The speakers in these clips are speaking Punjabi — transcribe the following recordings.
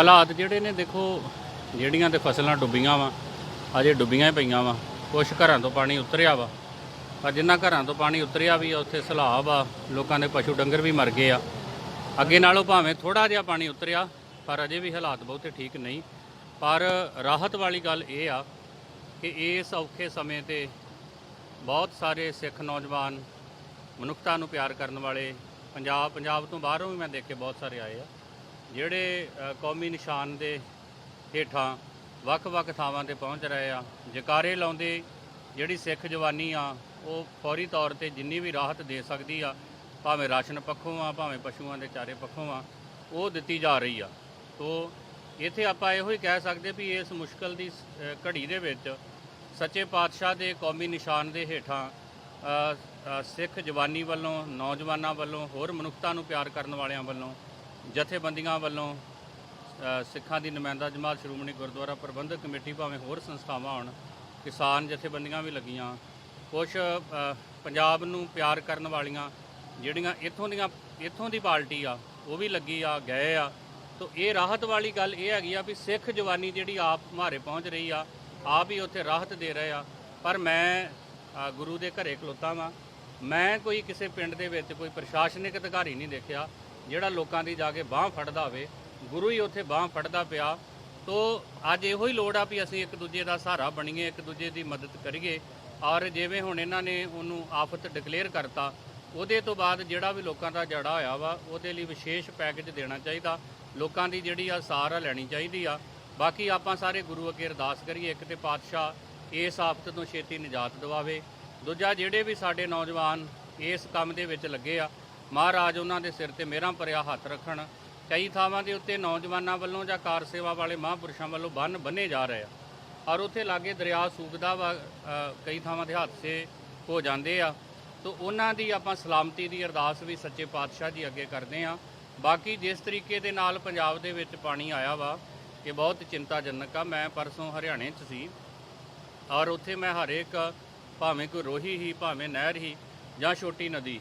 ਹਾਲਾਤ ਜਿਹੜੇ ਨੇ ਦੇਖੋ, ਜਿਹੜੀਆਂ ਤੇ ਫਸਲਾਂ ਡੁੱਬੀਆਂ ਵਾ, ਅਜੇ ਡੁੱਬੀਆਂ ਹੀ ਪਈਆਂ ਵਾ। ਕੁਝ ਘਰਾਂ ਤੋਂ ਪਾਣੀ ਉਤਰਿਆ ਵਾ। ਪਰ ਜਿੰਨਾ ਘਰਾਂ ਤੋਂ ਪਾਣੀ ਉਤਰਿਆ ਵੀ ਆ, ਉੱਥੇ ਸਲਾਬ ਆ ਲੋਕਾਂ ਦੇ ਪਸ਼ੂ ਡੰਗਰ ਵੀ ਮਰ ਗਏ ਆ। ਅੱਗੇ ਨਾਲੋਂ ਭਾਵੇਂ ਥੋੜਾ ਜਿਹਾ ਪਾਣੀ ਉਤਰਿਆ, ਪਰ ਅਜੇ ਵੀ ਹਾਲਾਤ ਬਹੁਤੇ ਠੀਕ ਨਹੀਂ। ਪਰ ਰਾਹਤ ਵਾਲੀ ਗੱਲ ਇਹ ਆ ਕਿ ਇਸ ਔਖੇ ਸਮੇਂ ਤੇ ਬਹੁਤ ਸਾਰੇ ਸਿੱਖ ਨੌਜਵਾਨ ਮਨੁੱਖਤਾ ਨੂੰ ਪਿਆਰ ਕਰਨ ਵਾਲੇ ਪੰਜਾਬ ਪੰਜਾਬ ਤੋਂ ਬਾਹਰੋਂ ਵੀ ਮੈਂ ਦੇਖੇ ਬਹੁਤ ਸਾਰੇ ਆਏ ਆ। ਜਿਹੜੇ ਕੌਮੀ ਨਿਸ਼ਾਨ ਦੇ ਹੇਠਾਂ ਵੱਖ-ਵੱਖ ਥਾਵਾਂ ਤੇ ਪਹੁੰਚ ਰਹੇ ਆ ਜਕਾਰੇ ਲਾਉਂਦੇ ਜਿਹੜੀ ਸਿੱਖ ਜਵਾਨੀ ਆ ਉਹ ਫੌਰੀ ਤੌਰ ਤੇ ਜਿੰਨੀ ਵੀ ਰਾਹਤ ਦੇ ਸਕਦੀ ਆ ਭਾਵੇਂ ਰਾਸ਼ਨ ਪੱਖੋਂ ਆ ਭਾਵੇਂ ਪਸ਼ੂਆਂ ਦੇ ਚਾਰੇ ਪੱਖੋਂ ਆ ਉਹ ਦਿੱਤੀ ਜਾ ਰਹੀ ਆ। ਤੋ ਇੱਥੇ ਆਪਾਂ ਇਹੋ ਹੀ ਕਹਿ ਸਕਦੇ ਵੀ ਇਸ ਮੁਸ਼ਕਲ ਦੀ ਅ, ਘੜੀ ਦੇ ਵਿੱਚ ਸੱਚੇ ਪਾਤਸ਼ਾਹ ਦੇ ਕੌਮੀ ਨਿਸ਼ਾਨ ਦੇ ਹੇਠਾਂ ਸਿੱਖ ਜਵਾਨੀ ਵੱਲੋਂ ਨੌਜਵਾਨਾਂ ਵੱਲੋਂ ਹੋਰ ਮਨੁੱਖਤਾ ਨੂੰ ਪਿਆਰ ਕਰਨ ਵਾਲਿਆਂ ਵੱਲੋਂ ਜਥੇਬੰਦੀਆਂ ਵੱਲੋਂ ਸਿੱਖਾਂ ਦੀ ਨੁਮਾਇੰਦਾ ਜਮਾਤ ਸ਼੍ਰੋਮਣੀ ਗੁਰਦੁਆਰਾ ਪ੍ਰਬੰਧਕ ਕਮੇਟੀ ਭਾਵੇਂ ਹੋਰ ਸੰਸਥਾਵਾਂ ਹੋਣ, ਕਿਸਾਨ ਜਥੇਬੰਦੀਆਂ ਵੀ ਲੱਗੀਆਂ। ਕੁਝ ਪੰਜਾਬ ਨੂੰ ਪਿਆਰ ਕਰਨ ਵਾਲੀਆਂ ਜਿਹੜੀਆਂ ਇੱਥੋਂ ਦੀਆਂ, ਇੱਥੋਂ ਦੀ ਪਾਰਟੀ ਆ, ਉਹ ਵੀ ਲੱਗੀ ਆ, ਗਏ ਆ। ਤੋ ਇਹ ਰਾਹਤ ਵਾਲੀ ਗੱਲ ਇਹ ਹੈਗੀ ਆ ਵੀ ਸਿੱਖ ਜਵਾਨੀ ਜਿਹੜੀ ਆਪ ਮਾਰੇ ਪਹੁੰਚ ਰਹੀ ਆ, ਆਪ ਹੀ ਉੱਥੇ ਰਾਹਤ ਦੇ ਰਹੇ ਆ। ਪਰ ਮੈਂ ਗੁਰੂ ਦੇ ਘਰੇ ਖਲੋਤਾ ਵਾਂ। ਮੈਂ ਕੋਈ ਕਿਸੇ ਪਿੰਡ ਦੇ ਵਿੱਚ ਕੋਈ ਪ੍ਰਸ਼ਾਸਨਿਕ ਅਧਿਕਾਰੀ ਨਹੀਂ ਦੇਖਿਆ। ਜਿਹੜਾ ਲੋਕਾਂ ਦੀ ਜਾ ਕੇ ਬਾਹ ਫੜਦਾ ਹੋਵੇ, ਗੁਰੂ ਹੀ ਉੱਥੇ ਬਾਹ ਫੜਦਾ ਪਿਆ, ਤੋ ਅੱਜ ਇਹੋ ਹੀ ਲੋੜ ਆ ਵੀ ਅਸੀਂ ਇੱਕ ਦੂਜੇ ਦਾ ਸਹਾਰਾ ਬਣੀਏ, ਇੱਕ ਦੂਜੇ ਦੀ ਮਦਦ ਕਰੀਏ, ਔਰ ਜਿਵੇਂ ਹੁਣ ਇਹਨਾਂ ਨੇ ਉਹਨੂੰ ਆਫਤ ਡਿਕਲੇਅਰ ਕਰਤਾ, ਉਹਦੇ ਤੋਂ ਬਾਅਦ ਜਿਹੜਾ ਵੀ ਲੋਕਾਂ ਦਾ ਜੜਾ ਹੋਇਆ ਵਾ, ਉਹਦੇ ਲਈ ਵਿਸ਼ੇਸ਼ ਪੈਕੇਜ ਦੇਣਾ ਚਾਹੀਦਾ, ਲੋਕਾਂ ਦੀ ਜਿਹੜੀ ਆ ਸਾਰ ਆ ਲੈਣੀ ਚਾਹੀਦੀ ਆ, ਬਾਕੀ ਆਪਾਂ ਸਾਰੇ ਗੁਰੂ ਅੱਗੇ ਅਰਦਾਸ ਕਰੀਏ, ਇੱਕ ਤੇ ਪਾਤਸ਼ਾਹ ਇਸ ਆਫਤ ਤੋਂ ਛੇਤੀ ਨਿਜਾਤ ਦਿਵਾਵੇ, ਦੂਜਾ ਜਿਹੜੇ ਵੀ ਸਾਡੇ ਨੌਜਵਾਨ ਇਸ ਕੰਮ ਦੇ ਵਿੱਚ ਲੱਗੇ ਆ ਮਹਾਰਾਜ ਉਹਨਾਂ ਦੇ ਸਿਰ ਤੇ ਮੇਰਾ ਭਰਿਆ ਹੱਥ ਰੱਖਣ। ਕਈ ਥਾਵਾਂ ਦੇ ਉੱਤੇ ਨੌਜਵਾਨਾਂ ਵੱਲੋਂ ਜਾਂ ਕਾਰ ਸੇਵਾ ਵਾਲੇ ਮਹਾਂਪੁਰਸ਼ਾਂ ਵੱਲੋਂ ਬੰਨ ਬੰਨੇ ਜਾ ਰਹੇ ਆ। ਔਰ ਉੱਥੇ ਲਾਗੇ ਦਰਿਆ ਸੂਬਦਾ ਵਾ ਕਈ ਥਾਵਾਂ ਦੇ ਹਾਦਸੇ ਹੋ ਜਾਂਦੇ ਆ। ਤੋ ਉਹਨਾਂ ਦੀ ਆਪਾਂ ਸਲਾਮਤੀ ਦੀ ਅਰਦਾਸ ਵੀ ਸੱਚੇ ਪਾਤਸ਼ਾਹ ਜੀ ਅੱਗੇ ਕਰਦੇ ਆ। ਬਾਕੀ ਜਿਸ ਤਰੀਕੇ ਦੇ ਨਾਲ ਪੰਜਾਬ ਦੇ ਵਿੱਚ ਪਾਣੀ ਆਇਆ ਵਾ, ਇਹ ਬਹੁਤ ਚਿੰਤਾਜਨਕ ਆ। ਮੈਂ ਪਰਸੋਂ ਹਰਿਆਣੇ 'ਚ ਸੀ ਔਰ ਉੱਥੇ ਮੈਂ ਹਰੇਕ ਭਾਵੇਂ ਕੋਈ ਰੋਹੀ ਹੀ, ਭਾਵੇਂ ਨਹਿਰ ਹੀ ਜਾਂ ਛੋਟੀ ਨਦੀ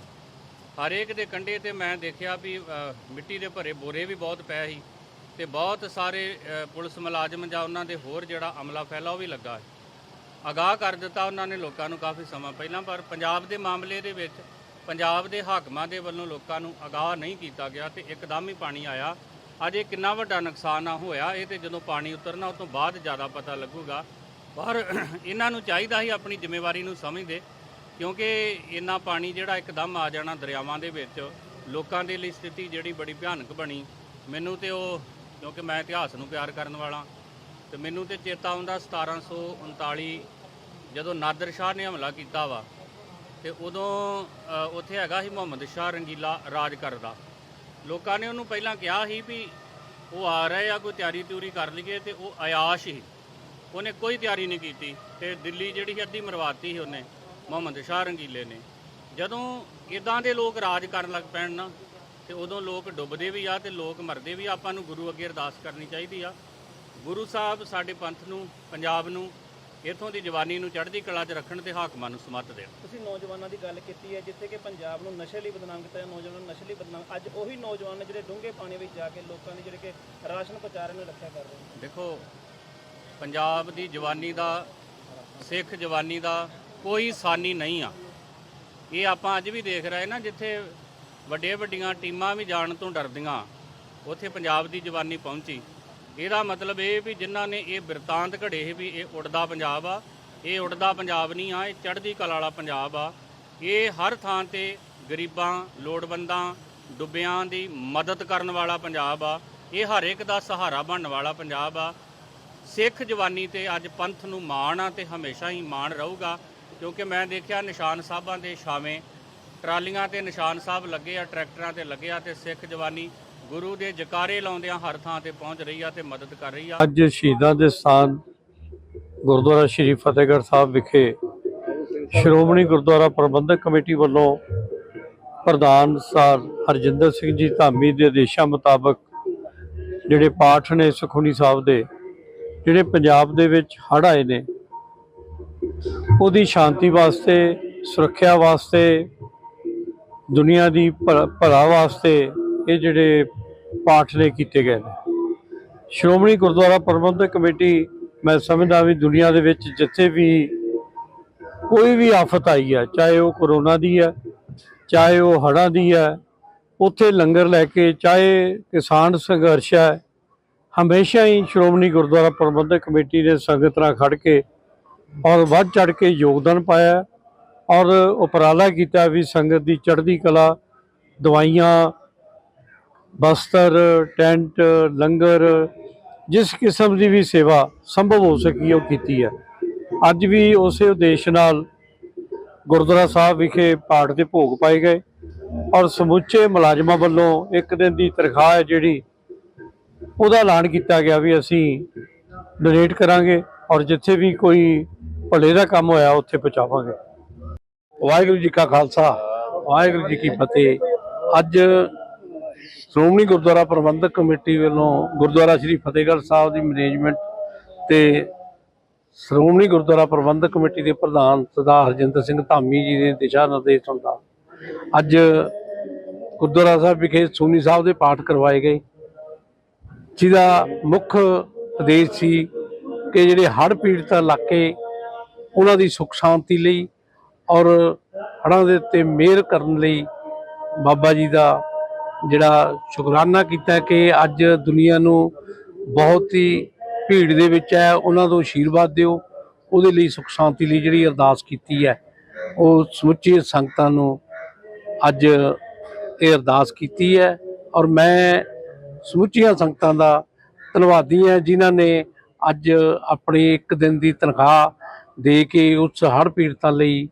ਹਰੇਕ ਦੇ ਕੰਢੇ ਤੇ ਮੈਂ ਦੇਖਿਆ ਵੀ ਮਿੱਟੀ ਦੇ ਭਰੇ ਬੋਰੇ ਵੀ ਬਹੁਤ ਪਏ ਸੀ ਤੇ ਬਹੁਤ ਸਾਰੇ ਪੁਲਿਸ ਮੁਲਾਜ਼ਮ ਜਾਂ ਉਹਨਾਂ ਦੇ ਹੋਰ ਜਿਹੜਾ ਅਮਲਾ ਫੈਲਾ ਉਹ ਵੀ ਲੱਗਾ ਹੈ ਅਗਾਹ ਕਰ ਦਿੱਤਾ ਉਹਨਾਂ ਨੇ ਲੋਕਾਂ ਨੂੰ ਕਾਫੀ ਸਮਾਂ ਪਹਿਲਾਂ, ਪਰ ਪੰਜਾਬ ਦੇ ਮਾਮਲੇ ਦੇ ਵਿੱਚ, ਪੰਜਾਬ ਦੇ ਹਾਕਮਾਂ ਦੇ ਵੱਲੋਂ ਲੋਕਾਂ ਨੂੰ ਅਗਾਹ ਨਹੀਂ ਕੀਤਾ ਗਿਆ ਤੇ ਇੱਕਦਮ ਹੀ ਪਾਣੀ ਆਇਆ। ਅੱਜ ਇਹ ਕਿੰਨਾ ਵੱਡਾ ਨੁਕਸਾਨ ਆ ਹੋਇਆ, ਇਹ ਤੇ ਜਦੋਂ ਪਾਣੀ ਉਤਰਨਾ ਉਸ ਤੋਂ ਬਾਅਦ ਜ਼ਿਆਦਾ ਪਤਾ ਲੱਗੂਗਾ। ਪਰ ਇਹਨਾਂ ਨੂੰ ਚਾਹੀਦਾ ਸੀ ਆਪਣੀ ਜ਼ਿੰਮੇਵਾਰੀ ਨੂੰ ਸਮਝਦੇ ਕਿਉਂਕਿ ਇੰਨਾ ਪਾਣੀ ਜਿਹੜਾ ਇੱਕਦਮ ਆ ਜਾਣਾ ਦਰਿਆਵਾਂ ਦੇ ਵਿੱਚ, ਲੋਕਾਂ ਦੇ ਲਈ ਸਥਿਤੀ ਜਿਹੜੀ ਬੜੀ ਭਿਆਨਕ ਬਣੀ। ਮੈਨੂੰ ਤੇ ਉਹ, ਕਿਉਂਕਿ ਮੈਂ ਇਤਿਹਾਸ ਨੂੰ ਪਿਆਰ ਕਰਨ ਵਾਲਾ, ਤੇ ਮੈਨੂੰ ਤੇ ਚੇਤਾ ਆਉਂਦਾ 1739 ਜਦੋਂ ਨਾਦਰ ਸ਼ਾਹ ਨੇ ਹਮਲਾ ਕੀਤਾ ਵਾ, ਤੇ ਉਦੋਂ ਉੱਥੇ ਹੈਗਾ ਸੀ ਮੁਹੰਮਦ ਸ਼ਾਹ ਰੰਗੀਲਾ ਰਾਜ ਕਰਦਾ। ਲੋਕਾਂ ਨੇ ਉਹਨੂੰ ਪਹਿਲਾਂ ਕਿਹਾ ਸੀ ਵੀ ਉਹ ਆ ਰਹੇ ਆ ਕੋਈ ਤਿਆਰੀ ਤਿਉਰੀ ਕਰ ਲਈਏ ਤੇ ਉਹ ਆਯਾਸ਼ ਹੀ ਉਹਨੇ ਕੋਈ ਤਿਆਰੀ ਨਹੀਂ ਕੀਤੀ ਤੇ ਦਿੱਲੀ ਜਿਹੜੀ ਸੀ ਅੱਧੀ ਮਰਵਾਤੀ ਸੀ ਉਹਨੇ। ਮੁਹੰਮਦ ਸ਼ਾਹ ਰੰਗੀਲੇ ਨੇ। ਜਦੋਂ ਇਦਾਂ ਦੇ ਲੋਕ ਰਾਜ ਕਰਨ ਲੱਗ ਪੈਣ ਨਾ ਤੇ ਉਦੋਂ ਲੋਕ ਡੁੱਬਦੇ ਵੀ ਆ ਤੇ ਲੋਕ ਮਰਦੇ ਵੀ ਆ। ਆਪਾਂ ਨੂੰ ਗੁਰੂ ਅੱਗੇ ਅਰਦਾਸ ਕਰਨੀ ਚਾਹੀਦੀ ਆ। ਗੁਰੂ ਸਾਹਿਬ ਸਾਡੇ ਪੰਥ ਨੂੰ ਪੰਜਾਬ ਨੂੰ ਇਥੋਂ ਦੀ ਜਵਾਨੀ ਨੂੰ ਚੜ੍ਹਦੀ ਕਲਾ 'ਚ ਰੱਖਣ ਤੇ ਹਾਕਮਾਂ ਨੂੰ ਸਮੱਤ ਦੇਣ। ਤੁਸੀਂ ਨੌਜਵਾਨਾਂ ਦੀ ਗੱਲ ਕੀਤੀ ਹੈ ਜਿੱਥੇ ਕਿ ਪੰਜਾਬ ਨੂੰ ਨਸ਼ੇ ਲਈ ਬਦਨਾਮ ਕੀਤਾ ਨੌਜਵਾਨਾਂ ਨੂੰ ਨਸ਼ੇ ਲਈ ਬਦਨਾਮ। ਅੱਜ ਉਹੀ ਨੌਜਵਾਨ ਨੇ ਜਿਹੜੇ ਡੂੰਘੇ ਪਾਣੀ ਵਿੱਚ ਜਾ ਕੇ ਲੋਕਾਂ ਦੀ ਜਿਹੜੇ ਕਿ ਰਾਸ਼ਨ ਪਹੁੰਚਾ ਰਹੇ ਨੇ ਰੱਖਿਆ ਕਰ ਰਹੇ ਨੇ। ਦੇਖੋ ਪੰਜਾਬ ਦੀ ਜਵਾਨੀ ਦਾ ਸਿੱਖ ਜਵਾਨੀ ਦਾ ਕੋਈ ਸਾਨੀ ਨਹੀਂ ਆ। ਇਹ ਆਪਾਂ ਅੱਜ ਵੀ ਦੇਖ ਰਹੇ ਨਾ, ਜਿੱਥੇ ਵੱਡੇ ਵੱਡੀਆਂ ਟੀਮਾਂ ਵੀ ਜਾਣ ਤੋਂ ਡਰਦੀਆਂ, ਉੱਥੇ ਪੰਜਾਬ ਦੀ ਜਵਾਨੀ ਪਹੁੰਚੀ। ਇਹਦਾ ਮਤਲਬ ਇਹ ਵੀ ਜਿਨ੍ਹਾਂ ਨੇ ਇਹ ਬਿਰਤਾਂਤ ਘੜੇ ਸੀ ਵੀ ਇਹ ਉੱਡਦਾ ਪੰਜਾਬ ਆ, ਇਹ ਉੱਡਦਾ ਪੰਜਾਬ ਨਹੀਂ ਆ, ਇਹ ਚੜ੍ਹਦੀ ਕਲਾ ਵਾਲਾ ਪੰਜਾਬ ਆ। ਇਹ ਹਰ ਥਾਂ ਤੇ ਗਰੀਬਾਂ, ਲੋੜਵੰਦਾਂ, ਡੁੱਬਿਆਂ ਦੀ ਮਦਦ ਕਰਨ ਵਾਲਾ ਪੰਜਾਬ ਆ। ਇਹ ਹਰ ਇੱਕ ਦਾ ਸਹਾਰਾ ਬਣਨ ਵਾਲਾ ਪੰਜਾਬ ਆ। ਸਿੱਖ ਜਵਾਨੀ ਤੇ ਅੱਜ ਪੰਥ ਨੂੰ ਮਾਣ ਆ ਤੇ ਹਮੇਸ਼ਾ ਹੀ ਮਾਣ ਰਹੂਗਾ। ਕਿਉਂਕਿ ਮੈਂ ਦੇਖਿਆ ਨਿਸ਼ਾਨ ਸਾਹਿਬਾਂ ਦੇ ਛਾਵੇਂ, ਟਰਾਲੀਆਂ ਤੇ ਨਿਸ਼ਾਨ ਸਾਹਿਬ ਲੱਗੇ ਆ, ਟਰੈਕਟਰਾਂ ਤੇ ਲੱਗੇ ਆ ਤੇ ਸਿੱਖ ਜਵਾਨੀ ਗੁਰੂ ਦੇ ਜਕਾਰੇ ਲਾਉਂਦਿਆਂ ਹਰ ਥਾਂ ਤੇ ਪਹੁੰਚ ਰਹੀ ਆ ਤੇ ਮਦਦ ਕਰ ਰਹੀ ਆ। ਅੱਜ ਸ਼ਹੀਦਾਂ ਦੇ ਸਥਾਨ ਗੁਰਦੁਆਰਾ ਸ਼੍ਰੀ ਫਤਿਹਗੜ੍ਹ ਸਾਹਿਬ ਵਿਖੇ ਸ਼੍ਰੋਮਣੀ ਗੁਰਦੁਆਰਾ ਪ੍ਰਬੰਧਕ ਕਮੇਟੀ ਵੱਲੋਂ ਪ੍ਰਧਾਨ ਸਰ ਹਰਜਿੰਦਰ ਸਿੰਘ ਜੀ ਧਾਮੀ ਦੇ ਆਦੇਸ਼ਾਂ ਮੁਤਾਬਕ ਜਿਹੜੇ ਪਾਠ ਨੇ ਸੁਖਮਨੀ ਸਾਹਿਬ ਦੇ, ਜਿਹੜੇ ਪੰਜਾਬ ਦੇ ਵਿੱਚ ਹੜ੍ਹ ਆਏ ਨੇ ਉਹਦੀ ਸ਼ਾਂਤੀ ਵਾਸਤੇ, ਸੁਰੱਖਿਆ ਵਾਸਤੇ, ਦੁਨੀਆ ਦੀ ਭਲਾ ਵਾਸਤੇ ਇਹ ਜਿਹੜੇ ਪਾਠ ਨੇ ਕੀਤੇ ਗਏ ਨੇ। ਸ਼੍ਰੋਮਣੀ ਗੁਰਦੁਆਰਾ ਪ੍ਰਬੰਧਕ ਕਮੇਟੀ, ਮੈਂ ਸਮਝਦਾ ਵੀ ਦੁਨੀਆ ਦੇ ਵਿੱਚ ਜਿੱਥੇ ਵੀ ਕੋਈ ਵੀ ਆਫਤ ਆਈ ਹੈ, ਚਾਹੇ ਉਹ ਕਰੋਨਾ ਦੀ ਹੈ, ਚਾਹੇ ਉਹ ਹੜ੍ਹਾਂ ਦੀ ਹੈ, ਉੱਥੇ ਲੰਗਰ ਲੈ ਕੇ, ਚਾਹੇ ਕਿਸਾਨ ਸੰਘਰਸ਼ ਹੈ, ਹਮੇਸ਼ਾ ਹੀ ਸ਼੍ਰੋਮਣੀ ਗੁਰਦੁਆਰਾ ਪ੍ਰਬੰਧਕ ਕਮੇਟੀ ਦੇ ਸੰਗਤ ਨਾਲ ਖੜ ਕੇ ਔਰ ਵੱਧ ਚੜ ਕੇ ਯੋਗਦਾਨ ਪਾਇਆ ਔਰ ਉਪਰਾਲਾ ਕੀਤਾ ਵੀ ਸੰਗਤ ਦੀ ਚੜ੍ਹਦੀ ਕਲਾ, ਦਵਾਈਆਂ, ਬਸਤਰ, ਟੈਂਟ, ਲੰਗਰ, ਜਿਸ ਕਿਸਮ ਦੀ ਵੀ ਸੇਵਾ ਸੰਭਵ ਹੋ ਸਕੀ ਉਹ ਕੀਤੀ ਹੈ। ਅੱਜ ਵੀ ਉਸੇ ਉਦੇਸ਼ ਨਾਲ ਗੁਰਦੁਆਰਾ ਸਾਹਿਬ ਵਿਖੇ ਪਾਠ ਦੇ ਭੋਗ ਪਾਏ ਗਏ ਔਰ ਸਮੁੱਚੇ ਮੁਲਾਜ਼ਮਾਂ ਵੱਲੋਂ ਇੱਕ ਦਿਨ ਦੀ ਤਨਖਾਹ ਹੈ ਜਿਹੜੀ ਉਹਦਾ ਐਲਾਨ ਕੀਤਾ ਗਿਆ ਵੀ ਅਸੀਂ ਡੋਨੇਟ ਕਰਾਂਗੇ ਔਰ ਜਿੱਥੇ ਵੀ ਕੋਈ ਭਲੇ ਦਾ ਕੰਮ ਹੋਇਆ, ਉੱਥੇ ਪਹੁੰਚਾਵਾਂਗੇ। ਵਾਹਿਗੁਰੂ ਜੀ ਕਾ ਖਾਲਸਾ, ਵਾਹਿਗੁਰੂ ਜੀ ਕੀ ਫਤਿਹ। ਅੱਜ ਸ਼੍ਰੋਮਣੀ ਗੁਰਦੁਆਰਾ ਪ੍ਰਬੰਧਕ ਕਮੇਟੀ ਵੱਲੋਂ ਗੁਰਦੁਆਰਾ ਸ੍ਰੀ ਫਤਿਹਗੜ੍ਹ ਸਾਹਿਬ ਦੀ ਮੈਨੇਜਮੈਂਟ ਤੇ ਸ਼੍ਰੋਮਣੀ ਗੁਰਦੁਆਰਾ ਪ੍ਰਬੰਧਕ ਕਮੇਟੀ ਦੇ ਪ੍ਰਧਾਨ ਸਰਦਾਰ ਹਰਜਿੰਦਰ ਸਿੰਘ ਧਾਮੀ ਜੀ ਦੇ ਦਿਸ਼ਾ ਨਿਰਦੇਸ਼ ਅਨੁਸਾਰ ਅੱਜ ਗੁਰਦੁਆਰਾ ਸਾਹਿਬ ਵਿਖੇ ਸੋਨੀ ਸਾਹਿਬ ਦੇ ਪਾਠ ਕਰਵਾਏ ਗਏ। ਜਿਹਦਾ ਮੁੱਖ ਉਦੇਸ਼ ਸੀ ਕਿ ਜਿਹੜੇ ਹੜ੍ਹ ਪੀੜਤ ਇਲਾਕੇ ਉਹਨਾਂ ਦੀ ਸੁਖ ਸ਼ਾਂਤੀ ਲਈ ਔਰ ਹੜ੍ਹਾਂ ਦੇ ਉੱਤੇ ਮਿਹਰ ਕਰਨ ਲਈ ਬਾਬਾ ਜੀ ਦਾ ਜਿਹੜਾ ਸ਼ੁਕਰਾਨਾ ਕੀਤਾ ਕਿ ਅੱਜ ਦੁਨੀਆ ਨੂੰ ਬਹੁਤ ਹੀ ਭੀੜ ਦੇ ਵਿੱਚ ਹੈ, ਉਹਨਾਂ ਤੋਂ ਆਸ਼ੀਰਵਾਦ ਦਿਓ, ਉਹਦੇ ਲਈ ਸੁਖ ਸ਼ਾਂਤੀ ਲਈ ਜਿਹੜੀ ਅਰਦਾਸ ਕੀਤੀ ਹੈ, ਉਹ ਸਮੁੱਚੀ ਸੰਗਤਾਂ ਨੂੰ ਅੱਜ ਇਹ ਅਰਦਾਸ ਕੀਤੀ ਹੈ ਔਰ ਮੈਂ ਸਮੁੱਚੀਆਂ ਸੰਗਤਾਂ ਦਾ ਧੰਨਵਾਦੀ ਹਾਂ ਜਿਨ੍ਹਾਂ ਨੇ ਅੱਜ ਆਪਣੀ ਇੱਕ ਦਿਨ ਦੀ ਤਨਖਾਹ ਦੇ ਕੇ ਉਸ ਹੜ੍ਹ ਪੀੜਤਾਂ ਲਈ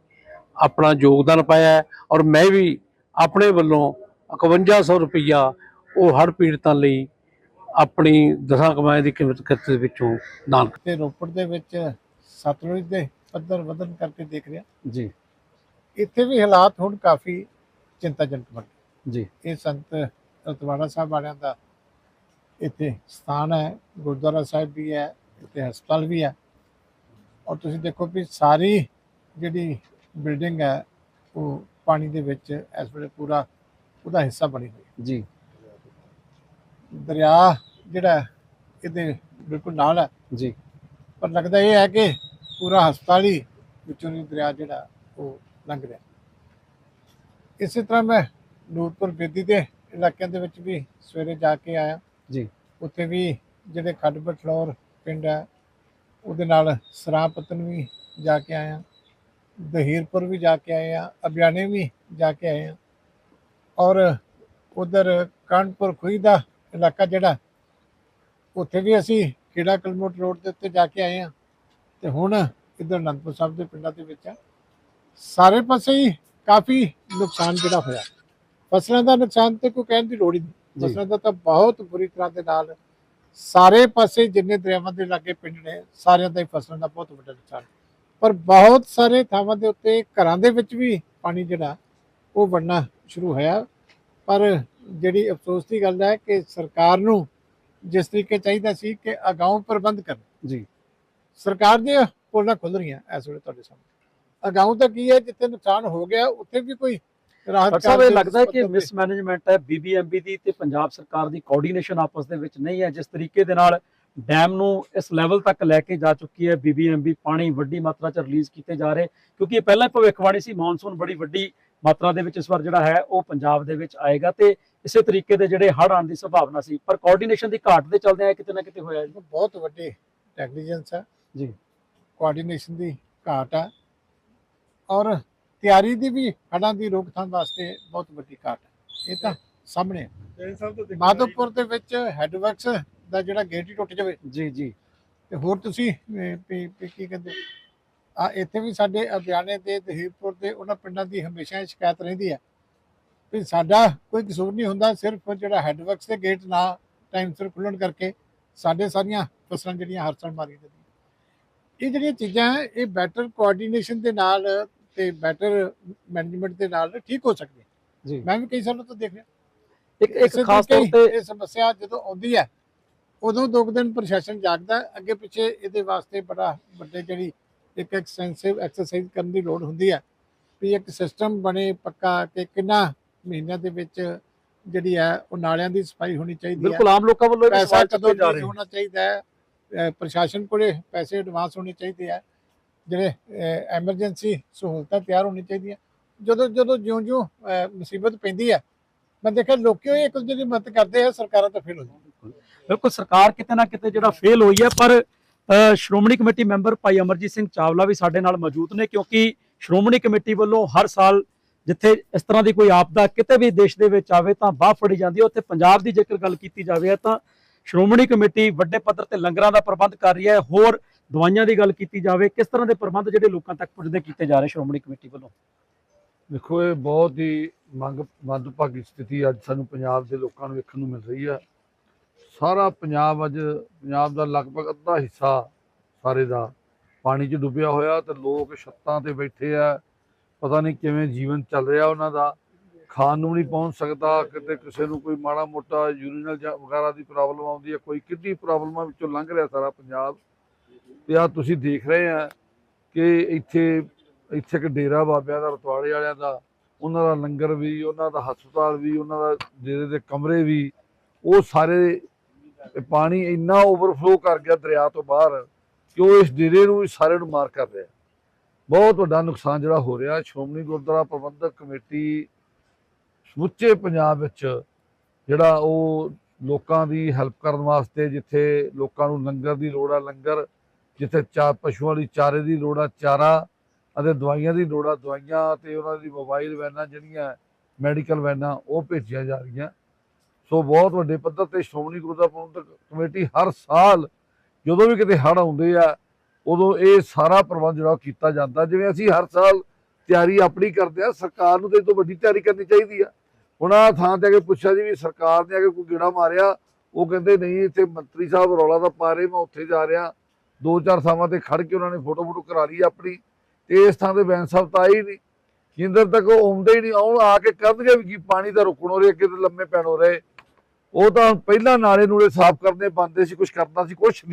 ਆਪਣਾ ਯੋਗਦਾਨ ਪਾਇਆ ਔਰ ਮੈਂ ਵੀ ਆਪਣੇ ਵੱਲੋਂ 5100 ਰੁਪਈਆ ਉਹ ਹੜ੍ਹ ਪੀੜਤਾਂ ਲਈ ਆਪਣੀ ਦਸਾਂ ਕਮਾਈ ਦੀ ਕੀਮਤ ਦੇ ਵਿੱਚੋਂ ਦਾਨ ਤੇ ਰੋਪੜ ਦੇ ਵਿੱਚ ਸਤਲੁਜ ਦੇ ਪੱਧਰ ਵਧਣ ਕਰਕੇ ਦੇਖ ਰਿਹਾ। ਜੀ। ਇੱਥੇ ਵੀ ਹਾਲਾਤ ਹੁਣ ਕਾਫੀ ਚਿੰਤਾਜਨਕ ਬਣ ਗਏ। ਜੀ। ਇਹ ਸੰਤ ਰਤਵਾੜਾ ਸਾਹਿਬ ਵਾਲਿਆਂ ਦਾ ਇੱਥੇ ਸਥਾਨ ਹੈ ਗੁਰਦੁਆਰਾ ਸਾਹਿਬ ਵੀ ਹੈ ਇੱਥੇ ਹਸਪਤਾਲ ਵੀ ਹੈ। ਔਰ ਤੁਸੀਂ ਦੇਖੋ ਵੀ ਸਾਰੀ ਜਿਹੜੀ ਬਿਲਡਿੰਗ ਹੈ ਉਹ ਪਾਣੀ ਦੇ ਵਿੱਚ ਇਸ ਵੇਲੇ ਪੂਰਾ ਉਹਦਾ ਹਿੱਸਾ ਬਣੀ ਹੋਈ ਹੈ। ਜੀ। ਦਰਿਆ ਜਿਹੜਾ ਇਹਦੇ ਬਿਲਕੁਲ ਨਾਲ ਹੈ। ਜੀ। ਪਰ ਲੱਗਦਾ ਇਹ ਹੈ ਕਿ ਪੂਰਾ ਹਸਪਤਾਲ ਹੀ ਵਿੱਚੋਂ ਦੀ ਦਰਿਆ ਜਿਹੜਾ ਉਹ ਲੰਘ ਰਿਹਾ ਇਸੇ ਤਰ੍ਹਾਂ ਮੈਂ ਨੂਰਪੁਰ ਬੇਦੀ ਦੇ ਇਲਾਕਿਆਂ ਦੇ ਵਿੱਚ ਵੀ ਸਵੇਰੇ ਜਾ ਕੇ ਆਇਆ। ਜੀ। ਉੱਥੇ ਵੀ ਜਿਹੜੇ ਖੱਡ ਬਠਲੌਰ ਪਿੰਡ ਹੈ ਉਹਦੇ ਨਾਲ ਸਰਾਪਤਨ ਵੀ ਜਾ ਕੇ ਆਇਆ ਦਹੀਰਪੁਰ ਵੀ ਜਾ ਕੇ ਆਏ ਆ ਅਬਿਆਣੇ ਵੀ ਜਾ ਕੇ ਆਏ ਆ ਔਰ ਉਧਰ ਕਾਨਪੁਰ ਖੁਈ ਦਾ ਇਲਾਕਾ ਜਿਹੜਾ ਉੱਥੇ ਵੀ ਅਸੀਂ ਕੀੜਾ ਕਲਮੋਟ ਰੋਡ ਦੇ ਉੱਤੇ ਜਾ ਕੇ ਆਏ ਆ ਤੇ ਹੁਣ ਇਧਰ ਅਨੰਦਪੁਰ ਸਾਹਿਬ ਦੇ ਪਿੰਡਾਂ ਦੇ ਵਿੱਚ ਆ। ਸਾਰੇ ਪਾਸੇ ਹੀ ਕਾਫੀ ਨੁਕਸਾਨ ਜਿਹੜਾ ਹੋਇਆ। ਫਸਲਾਂ ਦਾ ਨੁਕਸਾਨ ਤੇ ਕੋਈ ਕਹਿਣ ਦੀ ਲੋੜ ਹੀ ਨਹੀਂ। ਫਸਲਾਂ ਦਾ ਤਾਂ ਬਹੁਤ ਬੁਰੀ ਤਰ੍ਹਾਂ ਦੇ ਨਾਲ ਸਾਰੇ ਪਾਸੇ ਜਿੰਨੇ ਦਰਿਆਵਾਂ ਦੇ ਲਾਗੇ ਪਿੰਡ ਨੇ ਸਾਰਿਆਂ ਦਾ ਹੀ ਫਸਲਾਂ ਦਾ ਬਹੁਤ ਵੱਡਾ ਨੁਕਸਾਨ। ਪਰ ਬਹੁਤ ਸਾਰੇ ਥਾਵਾਂ ਦੇ ਉੱਤੇ ਘਰਾਂ ਦੇ ਵਿੱਚ ਵੀ ਪਾਣੀ ਜਿਹੜਾ ਉਹ ਵੜਨਾ ਸ਼ੁਰੂ ਹੋਇਆ। ਪਰ ਜਿਹੜੀ ਅਫਸੋਸ ਦੀ ਗੱਲ ਹੈ ਕਿ ਸਰਕਾਰ ਨੂੰ ਜਿਸ ਤਰੀਕੇ ਚਾਹੀਦਾ ਸੀ ਕਿ ਅਗਾਊਂ ਪ੍ਰਬੰਧ ਕਰਨ। ਜੀ। ਸਰਕਾਰ ਦੀਆਂ ਪੋਲਾਂ ਖੁੱਲ ਰਹੀਆਂ ਇਸ ਵੇਲੇ ਤੁਹਾਡੇ ਸਾਹਮਣੇ। ਅਗਾਊਂ ਤਾਂ ਕੀ ਹੈ ਜਿੱਥੇ ਨੁਕਸਾਨ ਹੋ ਗਿਆ ਉੱਥੇ ਵੀ ਕੋਈ ਰਾਹਤ ਸਾਹਿਬ ਇਹ ਲੱਗਦਾ ਹੈ ਕਿ ਮਿਸਮੈਨੇਜਮੈਂਟ ਹੈ ਬੀਬੀਐਮਬੀ ਦੀ ਤੇ ਪੰਜਾਬ ਸਰਕਾਰ ਦੀ ਕੋਆਰਡੀਨੇਸ਼ਨ ਆਪਸ ਦੇ ਵਿੱਚ ਨਹੀਂ ਹੈ ਜਿਸ ਤਰੀਕੇ ਦੇ ਨਾਲ ਡੈਮ ਨੂੰ ਇਸ ਲੈਵਲ ਤੱਕ ਲੈ ਕੇ ਜਾ ਚੁੱਕੀ ਹੈ ਬੀਬੀਐਮਬੀ ਪਾਣੀ ਵੱਡੀ ਮਾਤਰਾ 'ਚ ਰਿਲੀਜ਼ ਕੀਤੇ ਜਾ ਰਹੇ ਕਿਉਂਕਿ ਇਹ ਪਹਿਲਾਂ ਭਵਿੱਖਬਾਣੀ ਸੀ ਮੌਨਸੂਨ ਬੜੀ ਵੱਡੀ ਮਾਤਰਾ ਦੇ ਵਿੱਚ ਇਸ ਵਾਰ ਜਿਹੜਾ ਹੈ ਉਹ ਪੰਜਾਬ ਦੇ ਵਿੱਚ ਆਏਗਾ ਤੇ ਇਸੇ ਤਰੀਕੇ ਦੇ ਜਿਹੜੇ ਹੜ੍ਹ ਆਉਣ ਦੀ ਸੰਭਾਵਨਾ ਸੀ ਪਰ ਕੋਆਰਡੀਨੇਸ਼ਨ ਦੀ ਘਾਟ ਦੇ ਚੱਲਦੇ ਆ ਕਿਤੇ ਨਾ ਕਿਤੇ ਹੋਇਆ ਬਹੁਤ ਵੱਡੀ ਨੈਗਲੀਜੈਂਸ ਹੈ। ਜੀ। ਕੋਆਰਡੀਨੇਸ਼ਨ ਦੀ ਘਾਟ ਹੈ। ਔਰ ਤਿਆਰੀ ਦੀ ਵੀ ਹੜ੍ਹਾਂ ਦੀ ਰੋਕਥਾਮ ਵਾਸਤੇ ਬਹੁਤ ਵੱਡੀ ਘਾਟ ਹੈ। ਇਹ ਤਾਂ ਸਾਹਮਣੇ ਹੈ। ਮਾਧੋਪੁਰ ਦੇ ਵਿੱਚ ਹੈਡਵਰਕਸ ਦਾ ਜਿਹੜਾ ਗੇਟ ਹੀ ਟੁੱਟ ਜਾਵੇ। ਜੀ ਜੀ। ਤੇ ਹੋਰ ਤੁਸੀਂ ਕੀ ਕਹਿੰਦੇ? ਆ ਇੱਥੇ ਵੀ ਸਾਡੇ ਅਭਿਆਨੇ ਦੇ ਦਹੀਪੁਰ ਦੇ ਉਹਨਾਂ ਪਿੰਡਾਂ ਦੀ ਹਮੇਸ਼ਾ ਇਹ ਸ਼ਿਕਾਇਤ ਰਹਿੰਦੀ ਹੈ। ਵੀ ਸਾਡਾ ਕੋਈ ਕਸੂਰ ਨਹੀਂ ਹੁੰਦਾ ਸਿਰਫ ਜਿਹੜਾ ਹੈਡਵਰਕਸ ਦੇ ਗੇਟ ਨਾ ਟਾਈਮ ਸਿਰ ਖੁੱਲਣ ਕਰਕੇ ਸਾਡੇ ਸਾਰੀਆਂ ਫਸਲਾਂ ਜਿਹੜੀਆਂ ਹਰ ਸਾਲ ਮਾਰੀਆਂ ਜਾਂਦੀਆਂ। ਇਹ ਜਿਹੜੀਆਂ ਚੀਜ਼ਾਂ ਇਹ ਬੈਟਰ ਕੋਆਰਡੀਨੇਸ਼ਨ ਦੇ ਨਾਲ ਤੇ ਬੈਟਰ ਮੈਨੇਜਮੈਂਟ ਦੇ ਨਾਲ ਠੀਕ ਹੋ ਸਕਦੀਆਂ ਜੀ। ਮੈਂ ਵੀ ਕਈ ਸਾਲਾਂ ਤੋਂ ਦੇਖ ਰਿਹਾ। ਇੱਕ ਇੱਕ ਖਾਸ ਤੌਰ ਤੇ ਇਹ ਸਮੱਸਿਆ ਜਦੋਂ ਆਉਂਦੀ ਹੈ ਉਦੋਂ ਦੋ ਦਿਨ ਪ੍ਰਸ਼ਾਸਨ ਜਾਗਦਾ। ਅੱਗੇ ਪਿੱਛੇ ਇਹਦੇ ਵਾਸਤੇ ਬੜਾ ਵੱਡੇ ਜਿਹੜੀ ਇੱਕ ਐਕਸਟੈਂਸਿਵ ਐਕਸਰਸਾਈਜ਼ ਕਰਨ ਦੀ ਲੋੜ ਹੁੰਦੀ ਹੈ ਵੀ ਇੱਕ ਸਿਸਟਮ ਬਣੇ ਪੱਕਾ ਕਿ ਕਿੰਨਾ ਮਹੀਨਿਆਂ ਦੇ ਵਿੱਚ ਜਿਹੜੀ ਹੈ ਉਹ ਨਾਲਿਆਂ ਦੀ ਸਫ਼ਾਈ ਹੋਣੀ ਚਾਹੀਦੀ ਹੈ। ਬਿਲਕੁਲ ਆਮ ਲੋਕਾਂ ਵੱਲੋਂ ਪੈਸਾ ਕਦੋਂ ਜਾ ਰਹੇ ਹੋਣਾ ਚਾਹੀਦਾ ਹੈ। ਪ੍ਰਸ਼ਾਸਨ ਕੋਲੇ ਪੈਸੇ ਐਡਵਾਂਸ ਹੋਣੇ ਚਾਹੀਦੇ ਆ ਜਿਹੜੇ ਐਮਰਜੈਂਸੀ ਸਹੂਲਤਾਂ ਤਿਆਰ ਹੋਣੀ ਚਾਹੀਦੀਆਂ। ਜਦੋਂ ਜਦੋਂ ਜਿਉਂ-ਜਿਉਂ ਮੁਸੀਬਤ ਪੈਂਦੀ ਹੈ ਮੈਂ ਦੇਖਿਆ ਲੋਕੀ ਵੀ ਇੱਕ ਦੂਜੇ ਦੀ ਮਦਦ ਕਰਦੇ ਆ, ਸਰਕਾਰਾਂ ਤਾਂ ਫੇਲ ਹੋ ਜਾਂਦੀਆਂ ਬਿਲਕੁਲ, ਸਰਕਾਰ ਕਿਤੇ ਨਾ ਕਿਤੇ ਜਿਹੜਾ ਫੇਲ ਹੋਈ ਹੈ ਪਰ ਸ਼੍ਰੋਮਣੀ ਕਮੇਟੀ ਮੈਂਬਰ ਭਾਈ ਅਮਰਜੀਤ ਸਿੰਘ ਚਾਵਲਾ ਵੀ ਸਾਡੇ ਨਾਲ ਮੌਜੂਦ ਨੇ, ਕਿਉਂਕਿ ਸ਼੍ਰੋਮਣੀ ਕਮੇਟੀ ਵੱਲੋਂ ਹਰ ਸਾਲ ਜਿੱਥੇ ਇਸ ਤਰ੍ਹਾਂ ਦੀ ਕੋਈ ਆਪਦਾ ਕਿਤੇ ਵੀ ਦੇਸ਼ ਦੇ ਵਿੱਚ ਆਵੇ ਤਾਂ ਬਾਹ ਫੜੀ ਜਾਂਦੀ ਹੈ ਉੱਥੇ ਪੰਜਾਬ ਦੀ ਜੇਕਰ ਗੱਲ ਕੀਤੀ ਜਾਵੇ ਤਾਂ ਸ਼੍ਰੋਮਣੀ ਕਮੇਟੀ ਵੱਡੇ ਪੱਧਰ ਤੇ ਲੰਗਰਾਂ ਦਾ ਪ੍ਰਬੰਧ ਕਰ ਰਹੀ ਹੈ। ਹੋਰ ਦਵਾਈਆਂ ਦੀ ਗੱਲ ਕੀਤੀ ਜਾਵੇ, ਕਿਸ ਤਰ੍ਹਾਂ ਦੇ ਪ੍ਰਬੰਧ ਜਿਹੜੇ ਲੋਕਾਂ ਤੱਕ ਪੁੱਜਦੇ ਕੀਤੇ ਜਾ ਰਹੇ ਸ਼੍ਰੋਮਣੀ ਕਮੇਟੀ ਵੱਲੋਂ? ਦੇਖੋ, ਇਹ ਬਹੁਤ ਹੀ ਮੰਗ, ਮੰਦਭਾਗੀ ਸਥਿਤੀ ਅੱਜ ਸਾਨੂੰ ਪੰਜਾਬ ਦੇ ਲੋਕਾਂ ਨੂੰ ਵੇਖਣ ਨੂੰ ਮਿਲ ਰਹੀ ਹੈ ਸਾਰਾ ਪੰਜਾਬ ਅੱਜ, ਪੰਜਾਬ ਦਾ ਲਗਭਗ ਅੱਧਾ ਹਿੱਸਾ ਸਾਰੇ ਦਾ ਪਾਣੀ 'ਚ ਡੁੱਬਿਆ ਹੋਇਆ ਤੇ ਲੋਕ ਛੱਤਾਂ ਤੇ ਬੈਠੇ ਆ। ਪਤਾ ਨਹੀਂ ਕਿਵੇਂ ਜੀਵਨ ਚੱਲ ਰਿਹਾ ਉਹਨਾਂ ਦਾ। ਖਾਣ ਨੂੰ ਨਹੀਂ ਪਹੁੰਚ ਸਕਦਾ। ਕਿਤੇ ਕਿਸੇ ਨੂੰ ਕੋਈ ਮਾੜਾ ਮੋਟਾ ਯੂਰੀਨਲ ਜਾਂ ਵਗੈਰਾ ਦੀ ਪ੍ਰੋਬਲਮ ਆਉਂਦੀ ਹੈ ਕੋਈ ਕਿੱਡੀ ਪ੍ਰੋਬਲਮਾਂ ਵਿੱਚੋਂ ਲੰਘ ਰਿਹਾ ਸਾਰਾ ਪੰਜਾਬ। ਤੇ ਆ ਤੁਸੀਂ ਦੇਖ ਰਹੇ ਆ ਕਿ ਇੱਥੇ ਇੱਥੇ ਇੱਕ ਡੇਰਾ ਬਾਬਿਆਂ ਦਾ, ਰਤਵਾੜੇ ਵਾਲਿਆਂ ਦਾ, ਉਹਨਾਂ ਦਾ ਲੰਗਰ ਵੀ, ਉਹਨਾਂ ਦਾ ਹਸਪਤਾਲ ਵੀ, ਉਹਨਾਂ ਦਾ ਡੇਰੇ ਦੇ ਕਮਰੇ ਵੀ, ਉਹ ਸਾਰੇ ਪਾਣੀ ਇੰਨਾ ਓਵਰਫਲੋ ਕਰ ਗਿਆ ਦਰਿਆ ਤੋਂ ਬਾਹਰ ਕਿ ਉਹ ਇਸ ਡੇਰੇ ਨੂੰ ਵੀ ਸਾਰੇ ਨੂੰ ਮਾਰ ਕਰ ਰਿਹਾ। ਬਹੁਤ ਵੱਡਾ ਨੁਕਸਾਨ ਜਿਹੜਾ ਹੋ ਰਿਹਾ, ਸ਼੍ਰੋਮਣੀ ਗੁਰਦੁਆਰਾ ਪ੍ਰਬੰਧਕ ਕਮੇਟੀ ਸਮੁੱਚੇ ਪੰਜਾਬ ਵਿੱਚ ਜਿਹੜਾ ਉਹ ਲੋਕਾਂ ਦੀ ਹੈਲਪ ਕਰਨ ਵਾਸਤੇ ਜਿੱਥੇ ਲੋਕਾਂ ਨੂੰ ਲੰਗਰ ਦੀ ਲੋੜ ਆ, ਲੰਗਰ ਜਿੱਥੇ ਚਾ ਪਸ਼ੂਆਂ ਲਈ ਚਾਰੇ ਦੀ ਲੋੜ ਆ, ਚਾਰਾ ਅਤੇ ਦਵਾਈਆਂ ਦੀ ਲੋੜ ਆ, ਦਵਾਈਆਂ ਤੇ ਉਹਨਾਂ ਦੀ ਮੋਬਾਈਲ ਵੈਨਾਂ ਜਿਹੜੀਆਂ ਮੈਡੀਕਲ ਵੈਨਾਂ ਉਹ ਭੇਜੀਆਂ ਜਾ ਰਹੀਆਂ। ਸੋ ਬਹੁਤ ਵੱਡੇ ਪੱਧਰ ਤੇ ਸ਼੍ਰੋਮਣੀ ਗੁਰਦੁਆਰਾ ਪ੍ਰਬੰਧਕ ਕਮੇਟੀ ਹਰ ਸਾਲ ਜਦੋਂ ਵੀ ਕਿਤੇ ਹੜ੍ਹ ਆਉਂਦੇ ਆ, ਉਦੋਂ ਇਹ ਸਾਰਾ ਪ੍ਰਬੰਧ ਜਿਹੜਾ ਉਹ ਕੀਤਾ ਜਾਂਦਾ। ਜਿਵੇਂ ਅਸੀਂ ਹਰ ਸਾਲ ਤਿਆਰੀ ਆਪਣੀ ਕਰਦੇ ਆ, ਸਰਕਾਰ ਨੂੰ ਤੇ ਇਹ ਤੋਂ ਵੱਡੀ ਤਿਆਰੀ ਕਰਨੀ ਚਾਹੀਦੀ ਆ। ਹੁਣ ਆਹ ਥਾਂ ਤੇ ਆ ਕੇ ਪੁੱਛਿਆ ਜੀ ਵੀ ਸਰਕਾਰ ਨੇ ਆ ਕੇ ਕੋਈ ਗੇੜਾ ਮਾਰਿਆ, ਉਹ ਕਹਿੰਦੇ ਨਹੀਂ, ਇੱਥੇ ਮੰਤਰੀ ਸਾਹਿਬ ਰੌਲਾ ਦਾ ਪਾ ਰਹੇ, ਮੈਂ ਉੱਥੇ ਜਾ ਰਿਹਾ। ਦੋ ਚਾਰ ਥਾਵਾਂ ਤੇ ਖੜ ਕੇ ਉਹਨਾਂ ਨੇ ਫੋਟੋ ਫੋਟੋ ਕਰਾ ਲਈ ਆਪਣੀ, ਤੇ ਇਸ ਥਾਂ ਤੇ ਬੈਂਸ ਸਾਹਿਬ ਤਾਂ ਆਏ ਹੀ ਨਹੀਂ। ਕੇਂਦਰ ਤੱਕ ਉਹ ਆਉਂਦੇ ਹੀ ਨਹੀਂ, ਆਉਣ ਆ ਕੇ ਕਰਨਗੇ ਵੀ ਕੀ, ਪਾਣੀ ਦਾ ਰੁਕਣ ਹੋ ਰਿਹਾ ਅੱਗੇ ਤੇ ਲੰਮੇ ਪੈਣ ਹੋ ਰਹੇ ਉਹ ਤਾਂ ਪਹਿਲਾਂ ਨਾਲੇ ਨੂਲੇ ਸਾਫ਼ ਕਰਨੇ, ਬੰਦੇ ਸੀ ਕੁਝ ਕਰਨਾ ਸੀ ਕੁਝ ਨਹੀਂ।